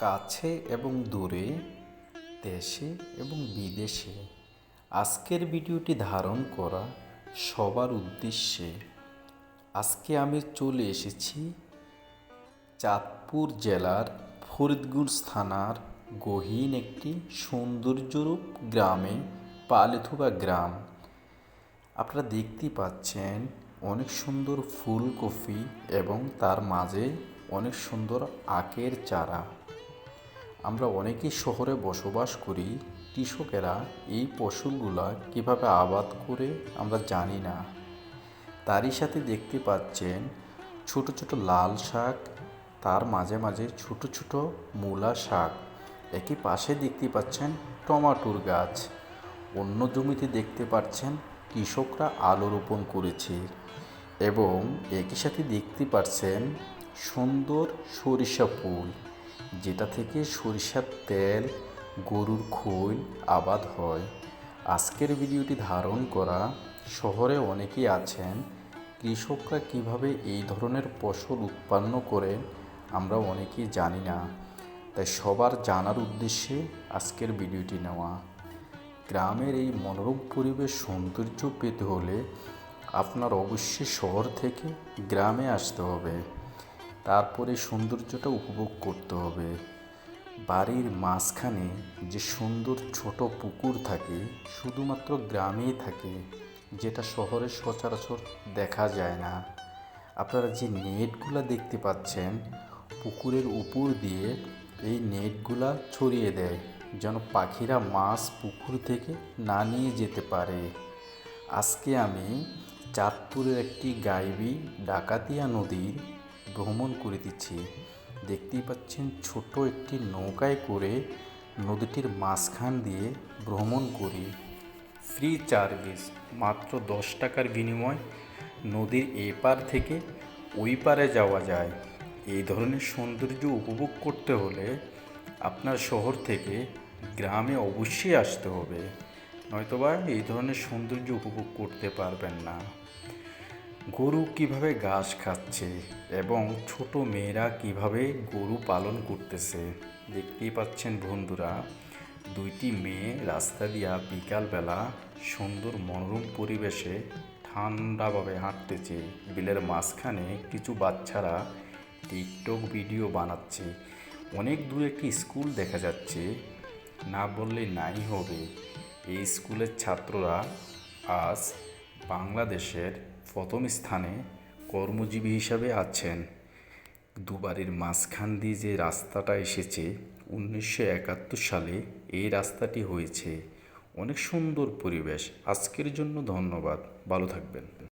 কাছে এবং দূরে, দেশে এবং বিদেশে আজকের ভিডিওটি ধারণ করা সবার উদ্দেশ্যে আজকে আমি চলে এসেছি চাঁদপুর জেলার ফরিদগঞ্জ থানার গহীন একটি সৌন্দর্যরূপ গ্রামে পালেথুবা গ্রাম। আপনারা দেখতেই পাচ্ছেন অনেক সুন্দর ফুলকপি এবং তার মাঝে অনেক সুন্দর আখের চারা। আমরা অনেকেই শহরে বসবাস করি, কৃষকেরা এই ফসলগুলা কীভাবে আবাদ করে আমরা জানি না। তারই সাথে দেখতে পাচ্ছেন ছোট ছোট লাল শাক, তার মাঝে মাঝে ছোট ছোট মূলা শাক। একই পাশে দেখতে পাচ্ছেন টমাটোর গাছ। অন্য জমিতে দেখতে পাচ্ছেন কৃষকরা আলু রোপণ করেছে এবং একই সাথে দেখতে পাচ্ছেন সুন্দর সরিষা ফুল। যেটা থেকে সরিষার তেল, গরুর খোল আবাদ হয়। আজকের ভিডিওটি ধারণ করা শহরে অনেকেই আছেন। কৃষকরা কীভাবে এই ধরনের ফসল উৎপন্ন করে আমরা অনেকেই জানি না। তাই সবার জানার উদ্দেশ্যে আজকের ভিডিওটি নেওয়া। গ্রামের এই মনোরম পরিবেশ সৌন্দর্য পেতে হলে আপনার অবশ্যই শহর থেকে গ্রামে আসতে হবে। তারপরে সৌন্দর্যটা উপভোগ করতে হবে। বাড়ির মাঝখানে যে সুন্দর ছোট পুকুর থাকে, শুধুমাত্র গ্রামেই থাকে, যেটা শহরে সচরাচর দেখা যায় না। আপনারা যে নেটগুলা দেখতে পাচ্ছেন, পুকুরের উপর দিয়ে এই নেটগুলা ছড়িয়ে দেয়, যেন পাখিরা মাছ পুকুর থেকে না নিয়ে যেতে পারে। আজকে আমি চাঁদপুরের একটি গাইবি ডাকাতিয়া নদীর ভ্রমণ করে দিচ্ছি। দেখতেই পাচ্ছেন ছোট একটি নৌকায় করে নদীটির মাঝখান দিয়ে ভ্রমণ করি। ফ্রি চার্ভিস মাত্র দশ টাকার বিনিময় নদীর এপার থেকে ওই পারে যাওয়া যায়। এই ধরনের সৌন্দর্য উপভোগ করতে হলে আপনার শহর থেকে গ্রামে অবশ্যই আসতে হবে। নয়তোবা এই ধরনের সৌন্দর্য উপভোগ করতে পারবেন না। গরু কীভাবে ঘাস খাচ্ছে এবং ছোট মেয়েরা কীভাবে গরু পালন করতেছে, দেখতেই পাচ্ছেন বন্ধুরা, দুইটি মেয়ে রাস্তা দিয়া বিকালবেলা সুন্দর মনোরম পরিবেশে ঠান্ডাভাবে হাঁটতেছে। বিলের মাঝখানে কিছু বাচ্চারা টিকটক ভিডিও বানাচ্ছে। অনেক দূরে একটি স্কুল দেখা যাচ্ছে, না বললে নাই হবে। এই স্কুলের ছাত্ররা আজ বাংলাদেশের প্রথম স্থানে কর্মজীবী হিসাবে আছেন। দুবারের মাঝখান দিয়ে যে রাস্তাটা এসেছে, উনিশশো একাত্তর সালে এই রাস্তাটি হয়েছে। অনেক সুন্দর পরিবেশ। আজকের জন্য ধন্যবাদ। ভালো থাকবেন।